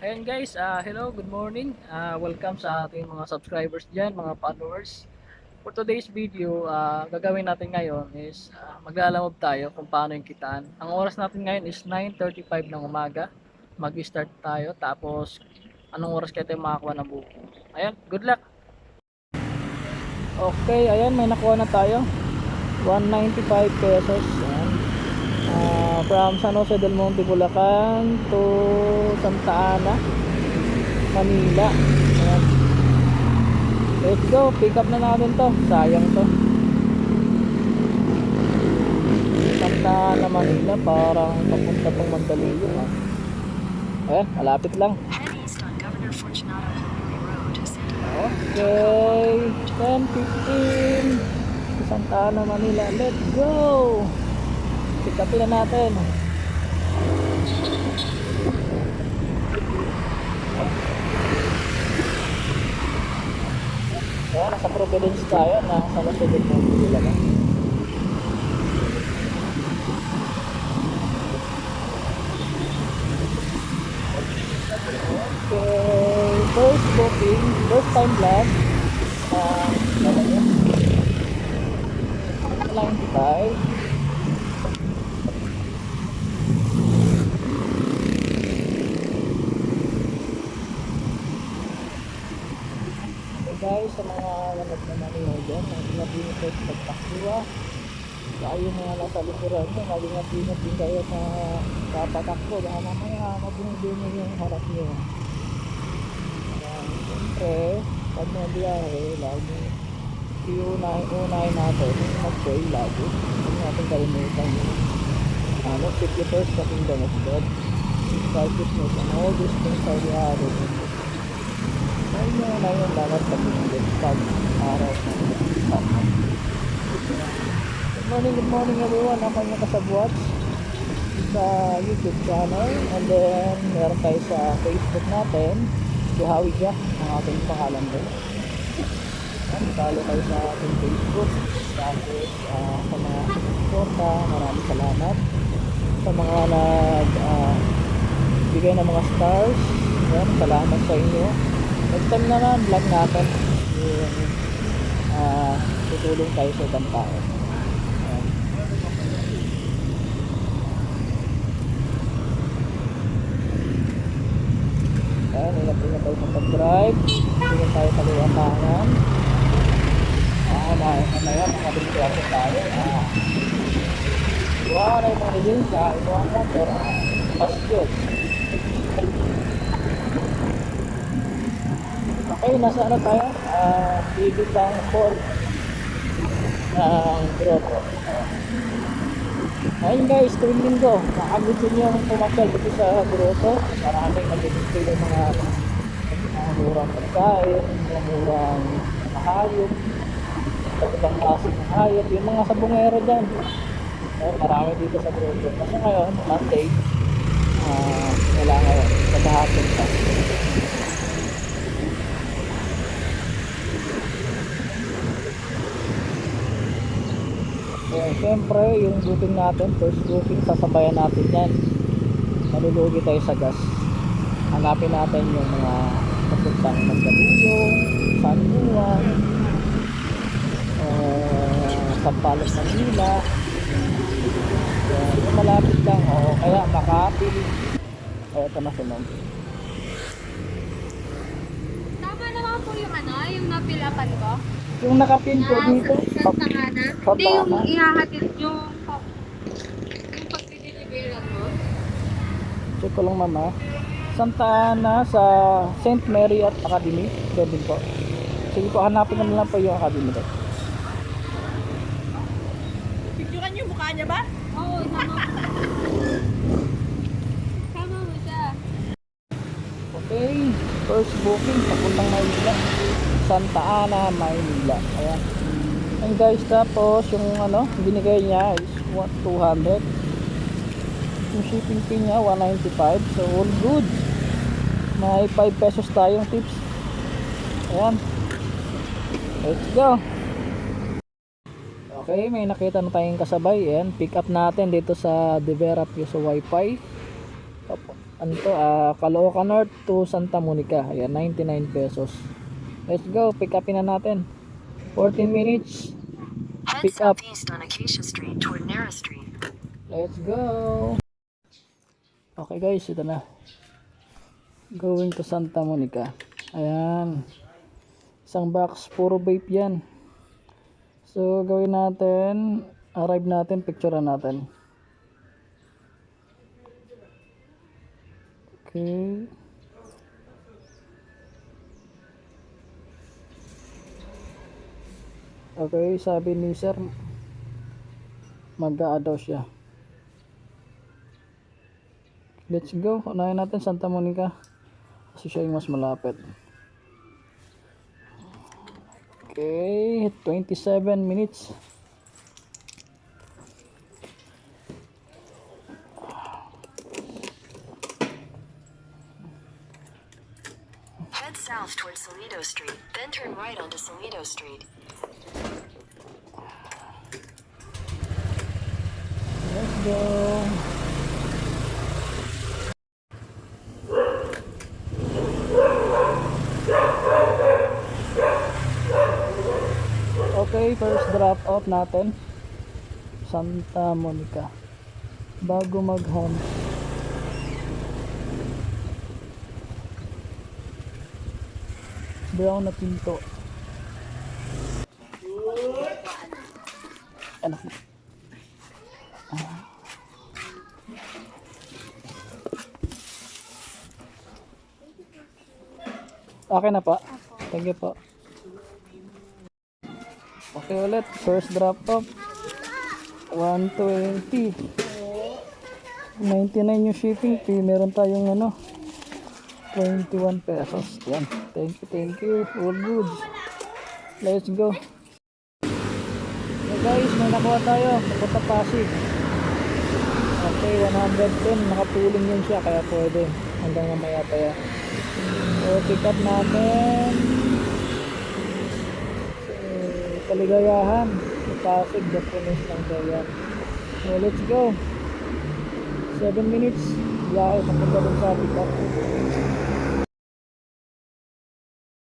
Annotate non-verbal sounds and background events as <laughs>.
Ayan guys, ah, hello, good morning. Ah, welcome sa ating mga subscribers dyan, mga followers. For today's video, ah, gagawin natin ngayon is ah, maglalamove tayo kung paano yung kitaan. Ang oras natin ngayon is 9.35 ng umaga. Mag-start tayo tapos anong oras kaya tayo makakuha ng buko. Ayan, good luck! Okay, ayan, may nakuha na tayo. 195 pesos. Ayan. From San Jose del Monte, Bulacan to Santa Ana, Manila. Ayan. Let's go, pick up na natin to. Sayang to. Santa Ana, Manila, parang papunta tong Mandaluyong. Ah. Ayan, malapit lang. Okay, 10.15 Santa Ana, Manila. Let's go! Pick up na natin. Kaya nasa Providence tayo na sa Los Angeles mo sila na. Okay, first booking, first time vlog. Ah, ano yun? Line 5. So guys, sa mga wanag na maniho dyan, mag-ingat po sa pagpakuha. Kaya mga nasa likuran nyo, mag-ingat din kayo sa papatakbo. Baka mamaya mabunudo nyo yung harap nyo. Siyempre, pag may biyahe, lagi iunahin-unahin natin mag-pray lagi. Huwag natin kalimutan yung ano, seek the first the kingdom of God. Righteousness and all these things are the added. Ayun na yung dapat pag-ingat pag araw na Good morning, good morning everyone. Ako yung kasabwat sa YouTube channel. And then meron tayo sa Facebook natin. Si Howie Jack ang ating pangalan doon. Yan, follow kayo sa ating Facebook. Tapos ah, sa mga suporta maraming salamat. Sa mga nag ah, bigay ng mga stars yan, salamat sa inyo. Next time naman vlog natin. Yung ah, tutulong tayo sa ibang Yan. Ingat-ingat tayo sa pag-drive. Tingin tayo sa liwatangan. Ah, na, mamaya makabilisyaso tayo. Ah. Na yung mga lisensya. Ito ang motor. Ah, Pasyon. Okay, nasa ano tayo? Ah, bibig lang Ford ng Grotto. Ayun guys, tuwing linggo, makagusto nyo ang pumasyal dito sa Grotto. Maraming nag-display ng mga murang pagkain, murang mahayop, ibang klaseng hayop, yung mga sabungero dyan. Eh, marami dito sa Grotto. Kasi ngayon, Monday, ah wala ngayon, nagahapon pa. Eh, siyempre, yung booking natin, first booking, sasabayan natin yan. Malulugi tayo sa gas. Hanapin natin yung mga papuntang Magdaluyong, San Juan, uh, Sampalos, Manila. Yan, yung malapit lang, o kaya Makati. O, ito na si Ma'am. Tama naman po yung ano, yung napilapan ko. Yung nakapin ko dito, sa Santa Ana. Santa Hindi yung ihahatid yung yung pagdideliveran mo. check ko lang mama. Santa Ana sa St. Mary at Academy. Doon din po. Sige po, hanapin ko na lang po yung Academy doon. Picturean yung mukha niya ba? Oo, sama mo. <laughs> Sama mo siya. Okay, first booking papuntang Maynila. Santa Ana, Maynila. Ayan. And guys, tapos yung ano, binigay niya is what, 200. Yung shipping fee niya 195. So all good. May 5 pesos tayong tips. Ayan. Let's go. Okay, may nakita na tayong kasabay. Ayan, pick up natin dito sa Devera Piso Wi-Fi. Ano to, ah, Caloocan North to Santa Monica. Ayan, 99 pesos. Let's go, pick upin na natin. 14 minutes. Pick up. southeast on Acacia Street toward Nara Street. Let's go. Okay guys, ito na. Going to Santa Monica. Ayan. Isang box, puro vape yan. So, gawin natin, arrive natin, picturean natin. Okay. Okay, sabi ni sir, mag daw siya. Let's go. Unahin natin Santa Monica. Kasi siya yung mas malapit. Okay. 27 minutes. Head south toward Salido Street, then turn right onto Salido Street. Let's go. Okay, first drop off natin. Santa Monica. Bago mag-ham. Brown na pinto. Ano? Okay na pa? Thank you po. Okay ulit. First drop off. 120. 99 yung shipping fee. Meron tayong ano. 21 pesos. Yan. Thank you, thank you. All goods. Let's go. So guys, may nakuha tayo. Kapunta Pasig. Okay, 110. Nakatulong yun siya. Kaya pwede. Hanggang mamaya pa yan. So, pick up natin. Kaligayahan. Pasig, Japanese lang daw yan. So, let's go. 7 minutes. Biyahe, papunta dun sa pick up.